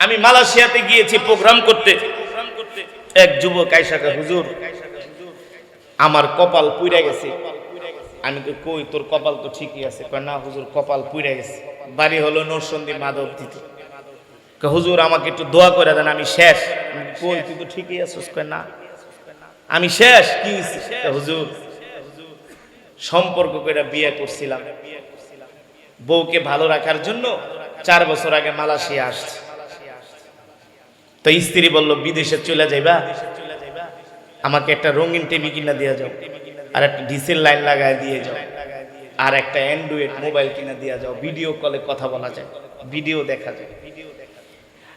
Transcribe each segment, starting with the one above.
আমি মালয়েশিয়াতে গিয়েছি প্রোগ্রাম করতে। এক যুবক আইসাকা, হুজুর, আমার কপাল পুইরা গেছে। আমি তো কই, তোর কপাল তো ঠিকই আছে। না হুজুর, কপাল পুইরা গেছে। বাড়ি হলো নরসন্দী মাধব দিতে হুজুর, আমাকে একটু দোয়া করে দেন, আমি শেষ। কই, তুই তো ঠিকই আছিস। না। আমি শেষ? কি হুজুর, সম্পর্ক করে বিয়ে করছিলাম। বউকে ভালো রাখার জন্য চার বছর আগে মালয়েশিয়া আসছে। তো স্ত্রী বলল, বিদেশে চলে যাইবা? আমাকে একটা রঙিন টিভি কিনা দিয়ে যাও, আর একটা ডিসেল লাইন লাগায় দিয়ে যাও, আর একটা অ্যান্ড্রয়েড মোবাইল কিনা দিয়ে যাও, ভিডিও কলে কথা বলা যায়, ভিডিও দেখা যায়।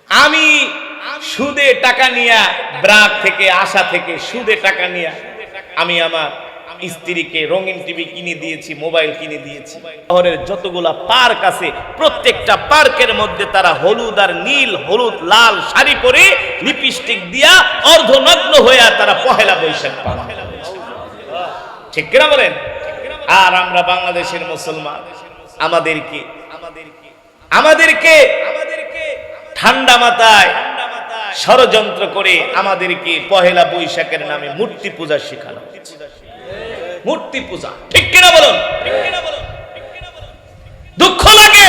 আমি সুদে টাকা নিয়া ব্রাক থেকে, আশা থেকে সুদে টাকা নিয়া আমি আমার স্ত্রীকে রঙিন টিভি কিনে দিয়েছি, মোবাইল কিনে দিয়েছি শহরের যতগুলা পার্ক আছে, প্রত্যেকটা পার্কের মধ্যে তারা হলুদ আর নীল, হলুদ, লাল শাড়ি পরে লিপস্টিক দিয়া অর্ধনগ্ন হইয়া তারা পহেলা বৈশাখ পালন। ঠিক কিনা বলেন আর আমরা বাংলাদেশের মুসলমান, আমাদেরকে আমাদেরকে আমাদেরকে ঠান্ডা মাথায় ষড়যন্ত্র করে আমাদেরকে পহেলা বৈশাখের নামে মূর্তি পূজা শেখানো। মূর্তি পূজা। ঠিক কিনা বলুন? দুঃখ লাগে?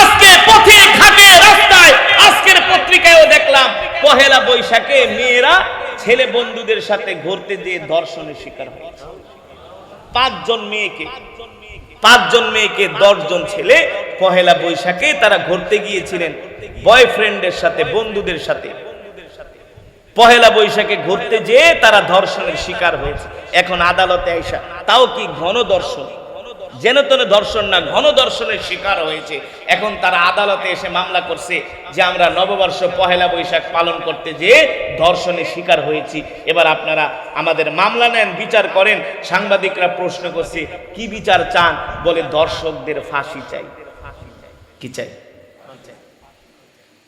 আজকে পথে ঘাটে, রাস্তায়, আজকের পত্রিকায়ও দেখলাম, পহেলা বৈশাখে মেয়েরা ছেলে বন্ধুদের সাথে ঘুরতে শিকার হয়েছে। পাঁচজন মেয়েকে পাঁচজন মেয়েকে, দশজন ছেলে পহেলা বৈশাখে তারা ঘুরতে গিয়েছিলেন। বয়ফ্রেন্ডের সাথে, বন্ধুদের সাথে। পহেলা বৈশাখে ঘুরতে যেয়ে তারা ধর্ষণের শিকার হয়েছে। এখন আদালতে আইসা, তাও কি ঘন দর্শন যেন তেন দর্শন না, ঘন দর্শনের শিকার হয়েছে। এখন তারা আদালতে এসে মামলা করছে যে আমরা নববর্ষ পহেলা বৈশাখ পালন করতে যেয়ে ধর্ষণের শিকার হয়েছি। এবার আপনারা আমাদের মামলা নেন, বিচার করেন। সাংবাদিকরা প্রশ্ন করছে, কি বিচার চান? বলে দর্শকদের ফাঁসি চাই। কি চাই?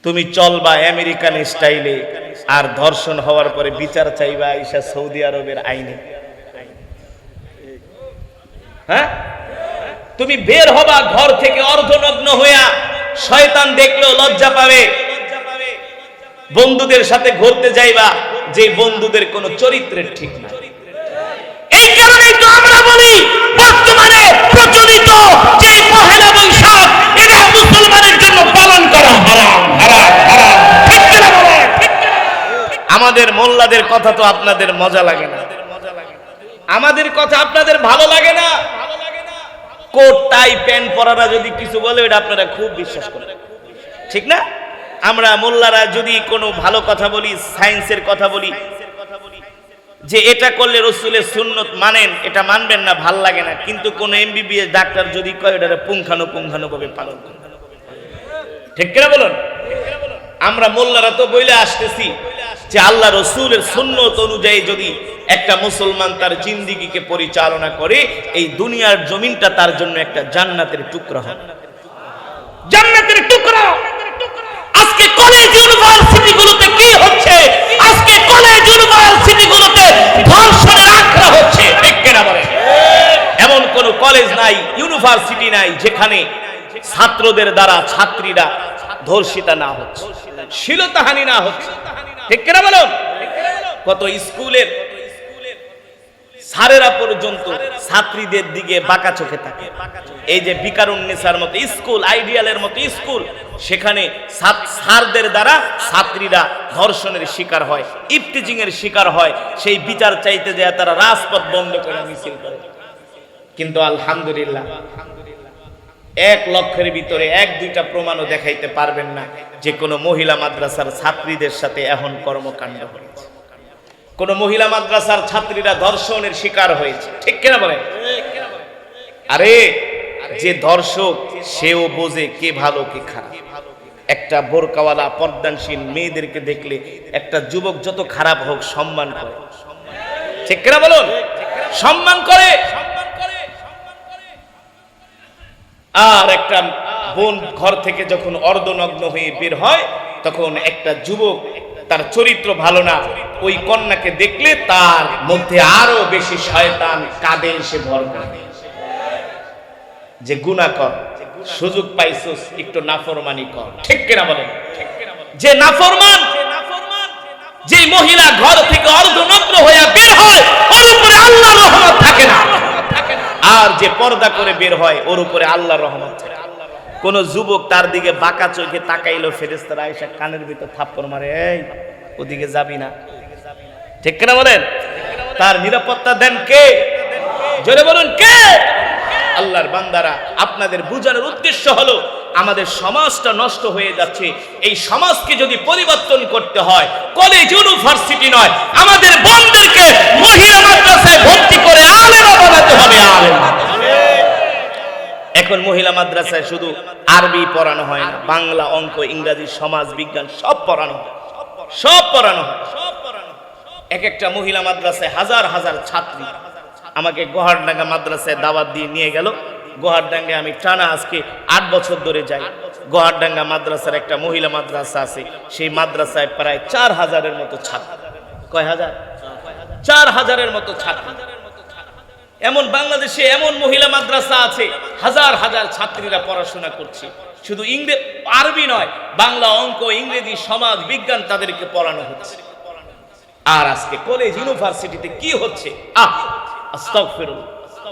তুমি চলবা আমেরিকান স্টাইলে, আর ধর্ষণ হওয়ার পরে বিচার চাইবা আইসা সৌদি আরবের আইনে। হ্যাঁ? তুমি বের হবা ঘর থেকে অর্ধনগ্ন হইয়া, শয়তান দেখলেও লজ্জা পাবে। বন্ধুদের সাথে ঘুরতে যাইবা, যে বন্ধুদের কোনো চরিত্রের ঠিক না এই কারণেই তো আমরা বলি আমাদের মোল্লাদের কথা তো আপনাদের মজা লাগে না। আমাদের কথা আপনাদের ভালো লাগে না। কোট, টাই, প্যান্ট পরারা যদি কিছু বলে, এটা আপনারা খুব বিশ্বাস করেন। ঠিক না? আমরা মোল্লারা যদি কোনো ভালো কথা বলি, সায়েন্সের কথা বলি, যে এটা করলে রসুলের সুন্নত মানেন, এটা মানবেন না, ভালো লাগে না। কিন্তু কোন এমবিবিএস ডাক্তার যদি কয় এটা পুঙ্খানু ভাবে পালন ঠিক কিনা বলুন? আমরা মোল্লারা তো বইলে আসতেছি। যে আল্লাহ রসুলের সুন্নত অনুযায়ী যদি একটা মুসলমান তার জিন্দিগিকে পরিচালনা করে, এই দুনিয়ার জমিনটা তার জন্য একটা জান্নাতের টুকরা হবে। জান্নাতের টুকরা! আজকে কলেজ ইউনিভার্সিটি গুলোতে কি হচ্ছে? আজকে কলেজ ইউনিভার্সিটি গুলোতে ধর্ষণের আখড়া হচ্ছে, ঠিক কিনা বলে এমন কোন কলেজ নাই ইউনিভার্সিটি নাই, যেখানে ছাত্রদের দ্বারা ছাত্রীরা ধর্ষিতা না হচ্ছে, শিলতাহানি না হচ্ছে। ঠিক কিনা বলো কত স্কুলের স্যারেরা পর্যন্ত ছাত্রীদের দিকে বাঁকা চোখে থাকে। এই যে বিকারুন্নেসার মতো স্কুল, আইডিয়ালের মতো স্কুল, সেখানে স্যারদের দ্বারা ছাত্রীরা ধর্ষণের শিকার হয় ইফটিজিং এর শিকার হয়, সেই বিচার চাইতে যায় তারা রাজপথ বন্ধ করে মিছিল করে। কিন্তু আলহামদুলিল্লাহ এক লক্ষের ভিতরে এক, দুইটা প্রমাণও দেখাইতে পারবেন না যে কোনো মহিলা মাদ্রাসার ছাত্রীদের সাথে এখন কর্মকাণ্ড হয়েছে। কোন মহিলা মাদ্রাসার ছাত্রীরা ধর্ষণের শিকার হয়েছে। ঠিক কিনা বলেন? আরে, যে ধর্ষক, সেও বোঝে কে ভালো, কে খারাপ। একটা বোরকাওয়ালা, পর্দানশীল মেয়েদেরকে দেখলে একটা যুবক যত খারাপ হোক সম্মান করে। ঠিক কিনা বলুন? সম্মান করে। আর একটা বোন ঘর থেকে যখন অর্ধনগ্ন হয়ে বের হয়, তখন একটা যুবক তার চরিত্র ভালো না। ওই কন্যাকে দেখলে তার মধ্যে আরও বেশি শয়তান কাঁদে, এসে ভর করে। যে গুণা কর, সুযোগ পাইছস, একটু নাফরমানি কর। ঠিক কিনা বলেন? যে নাফরমান, যে মহিলা ঘর থেকে অর্ধনগ্ন হয়ে বের হয় ওর উপরে আল্লাহ রহমত থাকে না আর যে পর্দা করে বের হয়, ওর উপরে আল্লাহ রহমত কোন যুবক তার দিকে বাঁকা চোখে তাকাইলো ফেরেস্তারা আয়সা কানের ভিতর থাপ্পড় মারে, এই, ওদিকে যাবি না। ঠিক কিনা বলেন? তার নিরাপত্তা দেন কে? জোরে বলুন, কে? আল্লাহর বান্দারা, আপনাদের বুঝানোর উদ্দেশ্য হলো, আমাদের সমাজটা নষ্ট হয়ে যাচ্ছে। এই সমাজকে যদি পরিবর্তন করতে হয় কলেজ ইউনিভার্সিটি নয়, আমাদের বোনদেরকে মহিলা মাদ্রাসায় ভর্তি করে আলেমা বানাতে হবে আলেমা। এখন মহিলা মাদ্রাসায় শুধু আরবি পড়ানো হয় না, বাংলা অঙ্ক, ইংরাজি, সমাজ, বিজ্ঞান সব পড়ানো হয়। সব পড়ানো হয়। এক একটা মহিলা মাদ্রাসায় হাজার হাজার ছাত্রী। আমাকে গোহারডাঙ্গা মাদ্রাসায় দাওয়াত দিয়ে নিয়ে গেল। গোহারডাঙ্গে আমি টানা আজকে আট বছর ধরে যাই। গোহারডাঙ্গা মাদ্রাসার একটা মহিলা মাদ্রাসা আছে, সেই মাদ্রাসায় প্রায় চার হাজারের মতো ছাত্র। কয় হাজার? চার হাজারের মতো ছাত্র। এমন বাংলাদেশে এমন মহিলা মাদ্রাসা আছে, হাজার হাজার ছাত্রীরা পড়াশোনা করছে। শুধু ইংরেজ আরবি নয়, বাংলা অঙ্ক, ইংরেজি, সমাজ, বিজ্ঞান তাদেরকে পড়ানো হচ্ছে। আর আজকে কলেজ ইউনিভার্সিটিতে কি হচ্ছে? আহ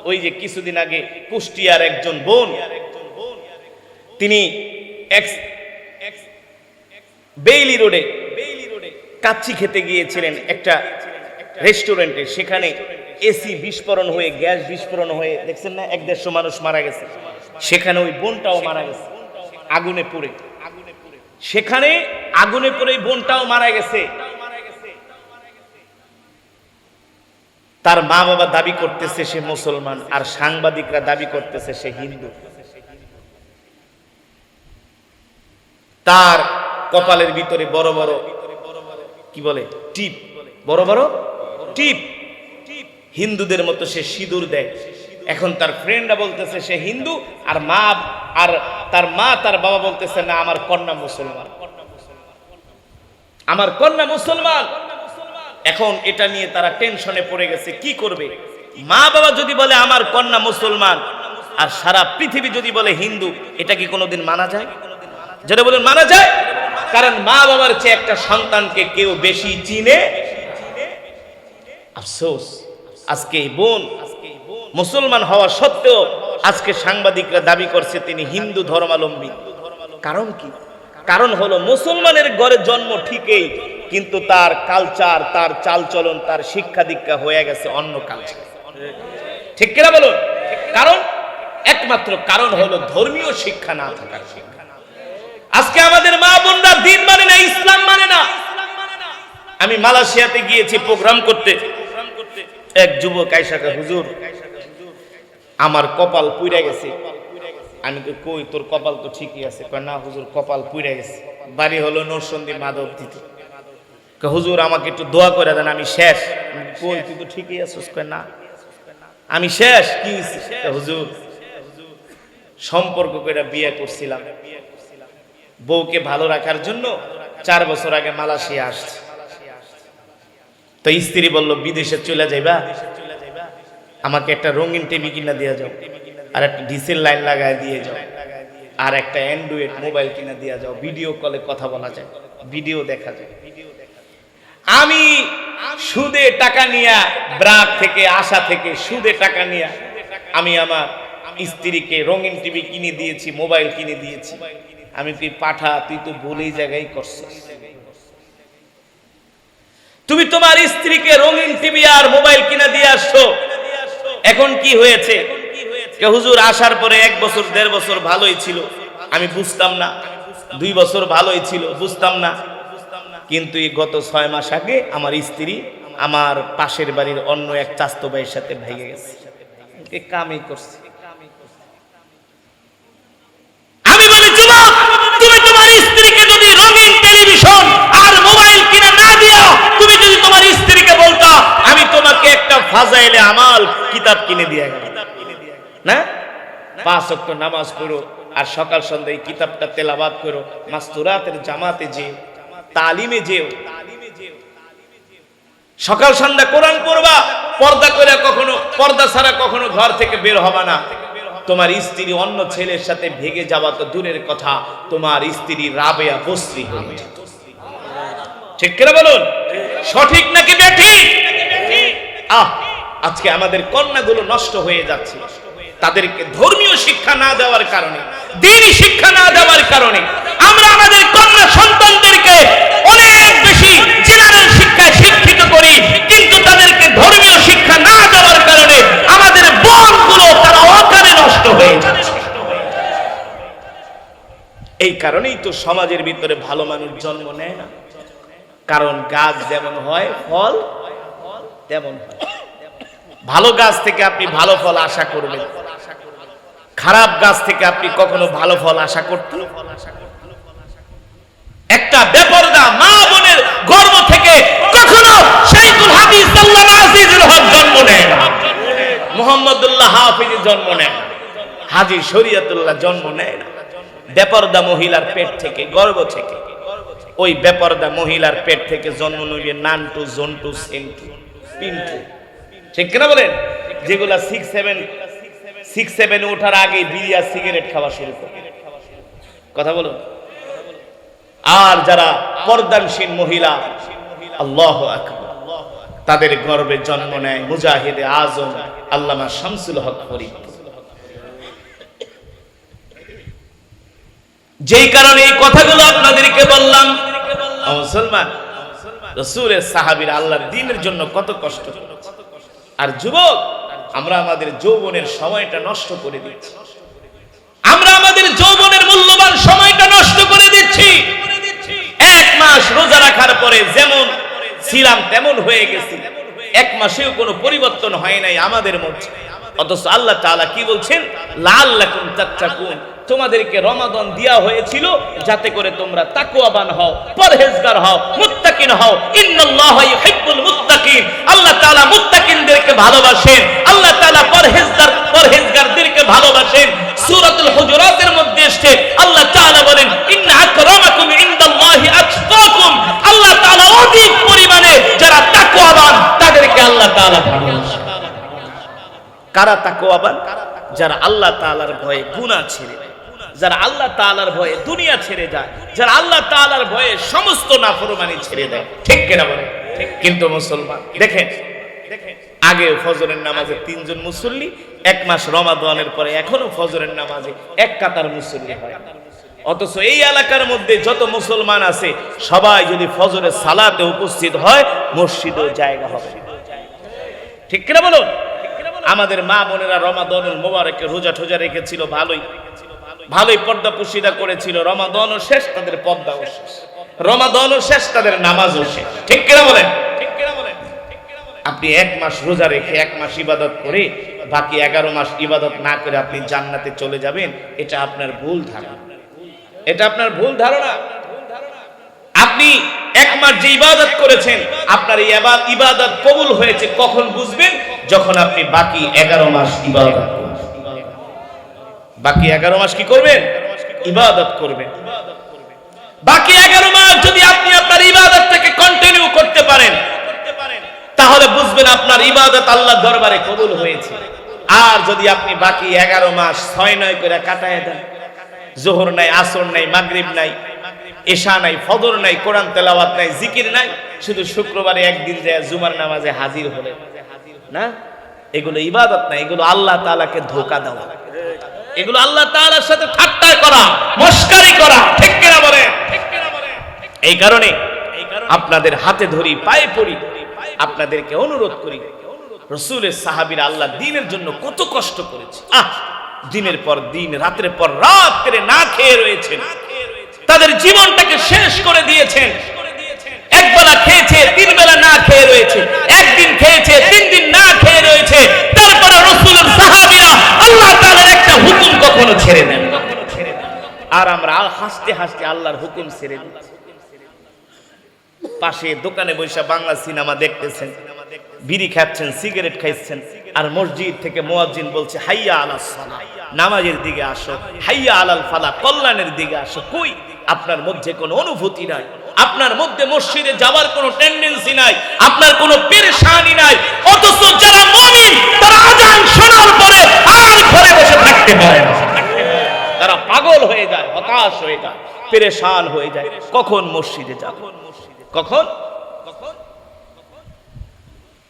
ওই যে কিছুদিন আগে কুষ্টিয়ার একজন বোন, তিনি বেইলি রোডে কাচ্চি খেতে গিয়েছিলেন একটা রেস্টুরেন্টে সেখানে এসি বিস্ফোরণ হয়ে, গ্যাস বিস্ফোরণ হয়ে, দেখছেন না? এক দেড়শো মানুষ মারা গেছে। সেখানে ওই বোনটাও মারা গেছে। আগুনে পড়ে। সেখানে আগুনে পড়ে বোনটাও মারা গেছে। তার মা বাবা দাবি করতেছে সে মুসলমান, আর সাংবাদিকরা দাবি করতেছে সে হিন্দু। তার কপালের ভিতরে বড় বড়, কি বলে? টিপ। বড় বড়? টিপ। হিন্দুদের মতো সে সিঁদুর দেয়। এখন তার ফ্রেন্ডরা বলতেছে সে হিন্দু, আর মা, আর তার মা, তার বাবা বলতেছে, না, আমার কন্যা মুসলমান। আমার কন্যা মুসলমান। এখন এটা নিয়ে তারা টেনশনে পড়ে গেছে, কি করবে? মা, বাবা যদি বলে, আমার কন্যা মুসলমান, আর সারা পৃথিবী যদি বলে, হিন্দু, এটা কি কোনোদিন মানা যায়? যেটা বলেন, মানা যায়? কারণ মা, বাবার চেয়ে একটা সন্তানকে কেউ বেশি চিনে? আফসোস। আজকে এই বোন মুসলমান হওয়া সত্ত্বেও আজকে সাংবাদিকরা দাবি করছে তিনি হিন্দু ধর্মাবলম্বী। কারণ কি? কারণ হলো মুসলমানের ঘরে জন্ম ঠিকই, কিন্তু তার কালচার তার চালচলন, তার শিক্ষা দীক্ষা হয়ে গেছে অন্য কালচার ঠিক কিনা বলুন? কারণ? একমাত্র কারণ হলো ধর্মীয় শিক্ষা না থাকার শিক্ষা। আজকে আমাদের মা বোনরা দিন মানে না, ইসলাম মানে না। আমি মালয়েশিয়াতে গিয়েছি প্রোগ্রাম করতে। এক যুবক আইসাকে হুজুর, আমার কপাল পুইরা গেছে। আমি তো কই, তোর কপাল তো ঠিকই আছে। না হুজুর, কপাল পুইরা গেছে। বাড়ি হলো নরসন্দী মাধব দিতে হুজুর, আমাকে একটু দোয়া করে দেন, আমি শেষ। কই তুই তো ঠিকই আছিস? কয়, না। আমি শেষ? কি হুজুর, সম্পর্ক করে বিয়ে করছিলাম। বউকে ভালো রাখার জন্য চার বছর আগে মালয়েশিয়া আসছে। তো স্ত্রী বলল, বিদেশে চলে যাইবা? আমাকে একটা রঙিন টিভি কিনা দিয়ে যাও, আর একটা ডিসেল লাইন লাগায় দিয়ে যাও, আর একটা অ্যান্ড্রয়েড মোবাইল কিনা দিয়ে যাও। ভিডিও কলে কথা বলা যায়, ভিডিও দেখা যায়। আমি সুদে টাকা নিয়া ব্রাক থেকে, আশা থেকে সুদে টাকা নিয়া, আমি আমার স্ত্রীকে রঙিন টিভি কিনে দিয়েছি, মোবাইল কিনে দিয়েছি। আমি তুই পাঠা, তুই তো ভুলেই জায়গায় করছিস। তুমি তোমার স্ত্রীকে রঙিন টিভি আর মোবাইল কিনে দিয়ে আসছো। এখন কি হয়েছে? হুজুর আসার পরে এক বছর, দেড় বছর ভালোই ছিল। আমি বুঝতাম না। দুই বছর ভালোই ছিল, বুঝতাম না। কিন্তু এই গত ছয় মাস আগে আমার স্ত্রী আমার পাশের বাড়ির অন্য এক চাস্তো ভাইয়ের সাথে ভেঙে গেছে। কামই করছে আমি বলি যুবক তুমি তোমার স্ত্রীকে যদি রঙিন টেলিভিশন আর মোবাইল কিনে না দিও তুমি যদি তোমার স্ত্রীকে বলতা আমি তোমাকে একটা ফাজাইলে আমাল, কিতাব কিনে দিয়ে গেলাম না? পাঁচ ওয়াক্ত নামাজ পড়ো আর সকাল সন্ধ্যায় কিতাবটা তেলাবাদ করো। মাস্তুরাতের জামাতে যেও, তালিমে যেও। সকাল সন্ধ্যা কোরআন পড়বা, পর্দা করে কখনো, পর্দা ছাড়া কখনো ঘর থেকে বের হবা না। তোমার স্ত্রী অন্য ছেলের সাথে ভেগে যাওয়া তো দূরের কথা, তোমার স্ত্রী রাবেয়া বস্ত্রী হয়ে ঠিক করে বলুন? সঠিক নাকি বেঠিক আহ, আজকে আমাদের কন্যাগুলো নষ্ট হয়ে যাচ্ছে। তাদেরকে ধর্মীয় শিক্ষা না দেওয়ার কারণে, দিনই শিক্ষা না দেওয়ার কারণে আমরা আমাদের কন্যা সন্তানদেরকে অনেক বেশি জিনারের শিক্ষায় শিক্ষিত করি, কিন্তু তাদেরকে ধর্মীয় শিক্ষা না দেওয়ার কারণে আমাদের বনগুলো তারা অকালে নষ্ট হয়ে যাচ্ছে। এই কারণেই তো সমাজের ভিতরে ভালো মানুষ জন্ম নেয় না। কারণ গাছ যেমন হয়, ফল তেমন হয়। ভালো গাছ থেকে আপনি ভালো ফল আশা করবেন। খারাপ গাছ থেকে আপনি কখনো ভালো ফল আশা করতেন? একটা বেপরদা মা বোনের গর্ব থেকে কখনো হক জন্ম নেয় মোহাম্মদুল্লাহ জন্ম হাজি শরিয়তুল্লাহ জন্ম নেয় না। বেপরদা মহিলার পেট থেকে, গর্ব থেকে। ওই বেপরদা মহিলার পেট থেকে জন্ম নিলে নানটু, জন্টু, সেন্টু। পিন্টু ঠিক কিনা বলেন? যেগুলা সিক্স সেভেন সিক্স ওঠার আগে বিড়িয়া সিগারেট খাওয়া শুরু করে। কথা আর যারা পর্দানসীন মহিলা, আল্লাহ তাদের গর্বে জন্ম নেয় মুজাহিদে আজম আল্লামা শামসুল হক যেই কারণে এই কথাগুলো আপনাদেরকে বললাম মুসলমান রসুলের সাহাবীর আল্লাহর দিনের জন্য কত কষ্ট। আর যুবক, আমরা আমাদের যৌবনের সময়টা নষ্ট করে দিচ্ছি। আমরা আমাদের যৌবনের মূল্যবান সময়টা নষ্ট করে দিচ্ছি। এক মাস রোজা রাখার পরে যেমন ছিলাম তেমন হয়ে গেছি। এক মাসেও কোনো পরিবর্তন হয় নাই আমাদের মধ্যে। অথচ আল্লাহ তাআলা কি বলছেন? লাল লাকুম তাত্তাকুন। তোমাদেরকে রমাদন দেয়া হয়েছিল যাতে করে তোমরা তাকুয়াবান হও, পরহেজগার হও মুত্তাকিন হও। ইন্নাল্লাহা ইউহিব্বুল মুত্তাকিন। আল্লাহ তাআলা মুত্তাকিনদেরকে ভালোবাসেন। আল্লাহ তাআলা পরহেজগার পরহেজগারদেরকে ভালোবাসেন। সূরাতুল হুজুরাতের মধ্যে এসেছে। আল্লাহ তাআলা বলেন, ইন্না আকরামাকুম ইনদাল্লাহি আতকাকুম। আল্লাহ তাআলা অধিক পরিমাণে যারা তাকওয়াবান, তাদেরকে আল্লাহ তাআলা ভালোবাসেন। কারা তাকওয়াবান? যারা আল্লাহ তাআলার ভয়ে গুনাহ ছেড়ে যারা আল্লাহ তাআলার ভয়ে দুনিয়া ছেড়ে যায়, যারা আল্লাহ তাআলার ভয়ে সমস্ত নাফরমানি ছেড়ে দেয়, ঠিক কিনা বলে কিন্তু মুসলমান, দেখেন আগে ফজরের নামাজে তিনজন মুসল্লি, এক মাস রমাদানের পরে এখনও ফজরের নামাজে এক কাতার মুসল্লি হয়। অথচ এই এলাকার মধ্যে যত মুসলমান আছে, সবাই যদি ফজরের সালাতে উপস্থিত হয়, মসজিদও জায়গা হবে। ঠিক কিনা বলুন? আমাদের মা বোনেরা রমাদনুল মোবারকে রোজা ঠোজা রেখেছিল, ভালোই। ভালোই পর্দা পুশিদা করেছিল রমাদনও শেষ তাদের পর্দাও শেষ। রমাদনও শেষ তাদের নামাজও শেষ। ঠিক কিনা বলেন? আপনি এক মাস রোজা রেখে এক মাস ইবাদত করে বাকি এগারো মাস ইবাদত না করে আপনি জান্নাতে চলে যাবেন এটা আপনার ভুল ধারণা। এটা আপনার ভুল ধারণা। আপনি এক মাস যে ইবাদত করেছেন আপনার এই ইবাদত কবুল হয়েছে কখন বুঝবেন? যখন আপনি বাকি এগারো মাস ইবাদত বাকি এগারো মাস কি করবেন? ইবাদত করবেন। বাকি এগারো মাস যদি আপনি আপনার ইবাদতটাকে কন্টিনিউ করতে পারেন, তাহলে বুঝবেন আপনার ইবাদত আল্লাহ দরবারে কবুল হয়েছে। আর যদি আপনি বাকি এগারো মাস ছয় নয় করে কাটায় দেন, জোহর নাই, আসর নাই, মাগরিব নাই, এশা নাই, ফজর নাই, কোরআন তেলাওয়াত নাই, জিকির নাই, শুধু শুক্রবারে একদিন যায় জুমার নামাজে হাজির হলে না? এগুলো ইবাদত না, এগুলো আল্লাহ তাআলাকে ধোকা দেওয়া। এগুলো আল্লাহ তাআলার সাথে ঠাট্টা করা, মস্কারি করা, ঠিক কিনা বলে এই কারণে আপনাদের হাতে ধরি, পায়ে পড়ি, আপনাদেরকে অনুরোধ করি, রসুলের সাহাবীর আল্লাহ দিনের জন্য কত কষ্ট করেছে। আহ, দিনের পর দিন, রাতের পর রাত করে না খেয়ে রয়েছেন। তাদের জীবনটাকে শেষ করে দিয়েছেন। এক বেলা খেয়েছে তিন বেলা না খেয়ে রয়েছে। একদিন খেয়েছে তিন দিন না খেয়ে রয়েছে। তারপরে রসুলের সাহাবীরা আল্লাহ তাআলার একটা হুকুম কখনো ছেড়ে দেন। আর আমরা হাসতে হাসতে আল্লাহর হুকুম ছেড়ে দিচ্ছি। পাশে দোকানে বসে বাংলা সিনেমা দেখতেছেন, বিড়ি খাচ্ছেন, সিগারেট খাইছেন, আর মসজিদ থেকে মুয়াজ্জিন বলছে, হাইয়া আলা সালা নামাজের দিকে আসো, হাইয়া আলাল ফালা কল্যাণের দিকে আসো। কই? আপনার মধ্যে কোনো অনুভূতি নাই। আপনার মধ্যে মসজিদে যাওয়ার কোনো টেন্ডেন্সি নাই। আপনার কোনো পেরেশানি নাই। অথচ যারা মুমিন, তারা আজান শোনার পরে ঘরে বসে থাকে থাকতে পারে না। তারা পাগল হয়ে যায়, হতাশ হয়ে যায়, পেরেশান হয়ে যায়। কখন মসজিদে যাব? কখন?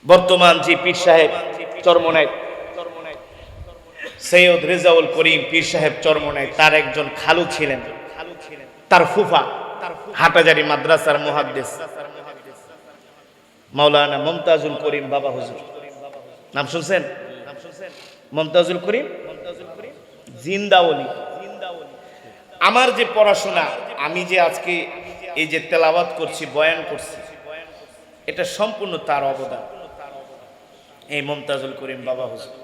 বর্তমান যে পীর সাহেব চরমনায়, সৈয়দ রেজাউল করিম পীর সাহেব চরমনায়, তার একজন খালু ছিলেন। তার ফুফা, হাটাজারি মাদ্রাসার মুহাদ্দিস। মাওলানা মমতাজুল করিম বাবা হুজুর। নাম শুনছেন? মমতাজুল করিম জিন্দাওলি আমার যে পড়াশোনা, আমি যে আজকে এই যে তেলাওয়াত করছি, বয়ান করছি, এটা সম্পূর্ণ তার অবদান। এই মমতাজুল করিম বাবা হুজুর,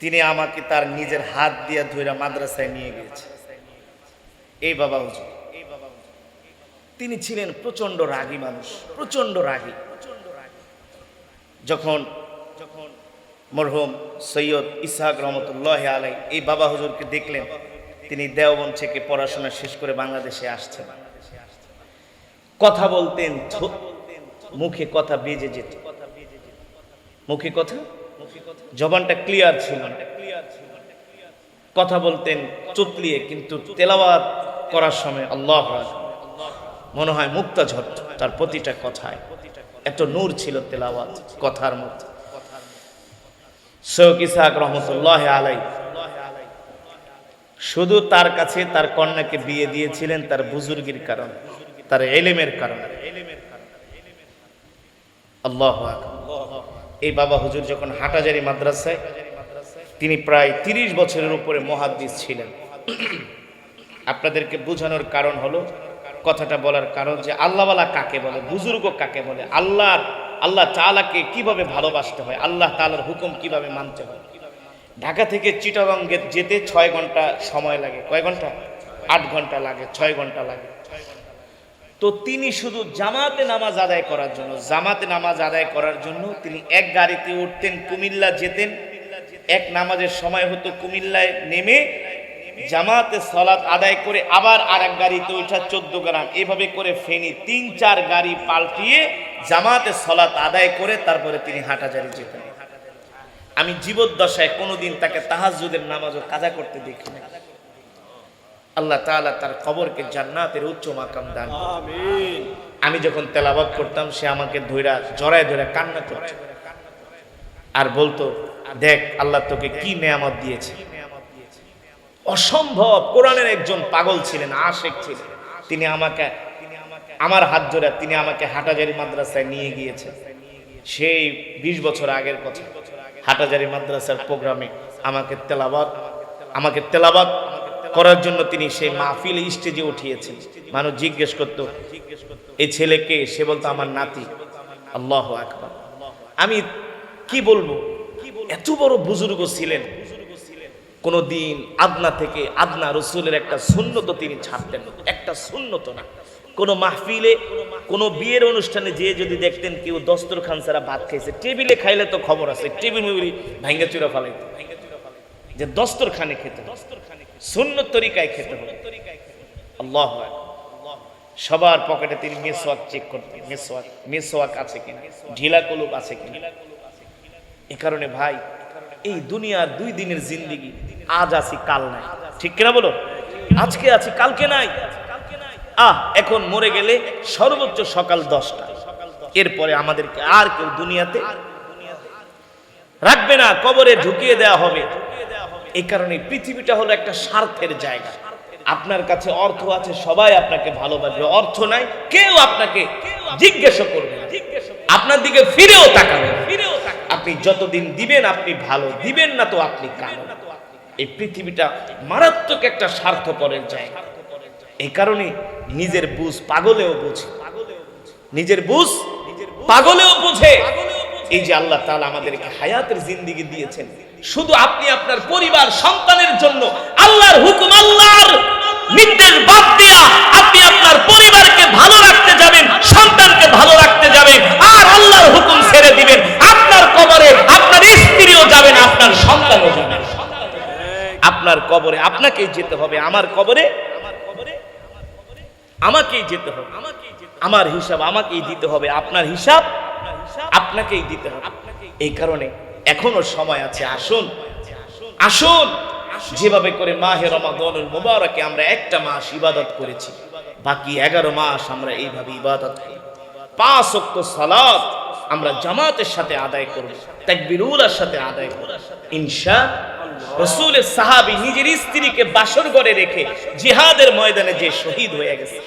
তিনি আমাকে তার নিজের হাত দিয়ে ধরে মাদ্রাসায় নিয়ে গিয়েছে। এই বাবা হুজুর, তিনি ছিলেন প্রচণ্ড রাগী মানুষ প্রচণ্ড রাগী। যখন মরহুম সৈয়দ ইসাহাক রহমতুল্লাহ আলাই এই বাবা হুজুরকে দেখলেন, তিনি দেওবন থেকে পড়াশোনা শেষ করে বাংলাদেশে আসছেন। কথা বলতেন মুখে কথা বেজে যেত। মুখে কথা? জবানটা ক্লিয়ার ছিল। কথা বলতেন, চুতলিয়ে, কিন্তু তেলাওয়াত করার সময় আল্লাহ মনে হয় মুক্তা ঝরত তার প্রতিটা কথায় এত নূর ছিল তেলাওয়াত, কথার মধ্যে। সৈয়দ ইসাহাক রহমতুল্লাহ আলাই শুধু তার কাছে তার কন্যাকে বিয়ে দিয়েছিলেন তার বুজুর্গির কারণে, তার এলেমের কারণে। আল্লাহ এই বাবা হুজুর যখন হাটাজারি মাদ্রাসায়, তিনি প্রায় তিরিশ বছরের উপরে মহাদ্দিস ছিলেন। আপনাদেরকে বোঝানোর কারণ হলো, কথাটা বলার কারণ যে আল্লাহওয়ালা কাকে বলে, বুজুর্গ কাকে বলে, আল্লাহর আল্লাহ তালাকে কীভাবে ভালোবাসতে হয়? আল্লাহ তালার হুকুম কীভাবে মানতে হয়? ঢাকা থেকে চিটাগং যেতে ছয় ঘণ্টা সময় লাগে। কয় ঘণ্টা? আট ঘণ্টা লাগে, ছয় ঘণ্টা লাগে। তো তিনি শুধু জামাতে নামাজ আদায় করার জন্য, জামাতে নামাজ আদায় করার জন্য তিনি এক গাড়িতে উঠতেন, কুমিল্লা যেতেন। এক নামাজের সময় হতো কুমিল্লায় নেমে জামাতে সলাৎ আদায় করে আবার আর এক গাড়িতে ওঠা চোদ্দ গ্রাম। এভাবে করে ফেনি তিন চার গাড়ি পাল্টিয়ে জামাতে সলাৎ আদায় করে তারপরে তিনি হাঁটাজারি যেতেন। আমি জীবদ্দশায় কোনোদিন তাকে তাহাজুদের নামাজও কাজা করতে দেখি না আল্লাহ তাআলা তার কবরকে জান্নাতের উচ্চ মাকাম দান। আমি যখন তেলাবাদ করতাম সে আমাকে ধৈরা জড়ায় ধরে কান্না করত। আর বলতো দেখ আল্লাহ তোকে কি নেয়ামত দিয়েছে? অসম্ভব, কোরআনের একজন পাগল ছিলেন, আশেক ছিলেন। তিনি আমাকে, আমার হাত ধরে তিনি আমাকে হাটাজারি মাদ্রাসায় নিয়ে গিয়েছেন। সেই বিশ বছর আগের কথা। হাটাজারি মাদ্রাসার প্রোগ্রামে আমাকে তেলাবাদ আমাকে তেলাবাদ করার জন্য তিনি সেই মাহফিল স্টেজে উঠিয়েছেন। মানুষ জিজ্ঞেস করত এই ছেলেকে সে বলতো, আমার নাতি। আল্লাহ আকবার। আমি কি বলব? এত বড় বুজুর্গ ছিলেন। কোনো দিন আদনা থেকে আদনা রসুলের একটা শূন্যত তিনি ছাড়তেন। একটা শূন্যত না। কোনো মাহফিলে, কোনো বিয়ের অনুষ্ঠানে যেয়ে যদি দেখতেন কেউ দস্তরখান ছাড়া ভাত খাইছে, টেবিলে খাইলে তো খবর আছে, টেবিল মেবিলি ভাঙ্গা চুরা ফালাইতো। যে দস্তরখানে খেতে শূন্য তরিকায় খেতে হবে। আল্লাহ সবার পকেটে তিনি মেসোয়াক চেক করতেন মেসোয়াক মেসোয়াক আছে কিনা, ঢিলা কলুপ আছে কিনা। এ কারণে ভাই, এই দুনিয়ার দুই দিনের জিন্দিগি আজ আছি, কাল নাই। ঠিক কিনা বলো? আজকে আছি, কালকে নাই। আহ, এখন মরে গেলে সর্বোচ্চ সকাল দশটা। এরপরে আমাদেরকে আর কেউ দুনিয়াতে রাখবে না, কবরে ঢুকিয়ে দেওয়া হবে। এই কারণে পৃথিবীটা হলো একটা স্বার্থের জায়গা। আপনার কাছে অর্থ আছে, সবাই আপনাকে ভালোবাসবে। অর্থ নাই, কেউ আপনাকে জিজ্ঞাসা করবে। আপনার দিকে ফিরেও তাকাবে না। আপনি যতদিন দিবেন, আপনি ভালো। দিবেন না তো আপনি কালো। এই পৃথিবীটা মারাত্মক একটা স্বার্থপরের জায়গা। এই কারণে নিজের বুঝ পাগলেও বোঝে। নিজের বুঝ পাগলেও বোঝে। এই যে আল্লাহ তাআলা আমাদেরকে হায়াতের জিন্দিগি দিয়েছেন। শুধু আপনি আপনার পরিবার, সন্তানের জন্য আল্লাহর হুকুম, আল্লাহর নির্দেশ বাদ দিয়া আপনি আপনার পরিবারকে ভালো রাখতে যাবেন, সন্তানকে ভালো রাখতে যাবেন, আর আল্লাহর হুকুম ছেড়ে দিবেন। আপনার কবরে আপনার স্ত্রীও যাবেন আপনার সন্তানও যাবেন আপনার কবরে, আপনাকেই যেতে হবে, আমার কবরে, আমাকেই যেতে হবে, আমার হিসাব আমাকেই দিতে হবে, আপনার হিসাব আপনাকেই দিতে হবে। এই কারণে এখনও সময় আছে, আসুন আসুন। যেভাবে করে মাহে রমাদানুল মুবারকে আমরা একটা মাস ইবাদত করেছি, বাকি এগারো মাস আমরা এইভাবে ইবাদত করি। পাঁচ অক্ত সালাত আমরা জামাতের সাথে আদায় করব তাকবিরুলার সাথে আদায় করব। ইনশা রসুলের সাহাবি নিজের স্ত্রীকে বাসর ঘরে রেখে জিহাদের ময়দানে যে শহীদ হয়ে গেছে।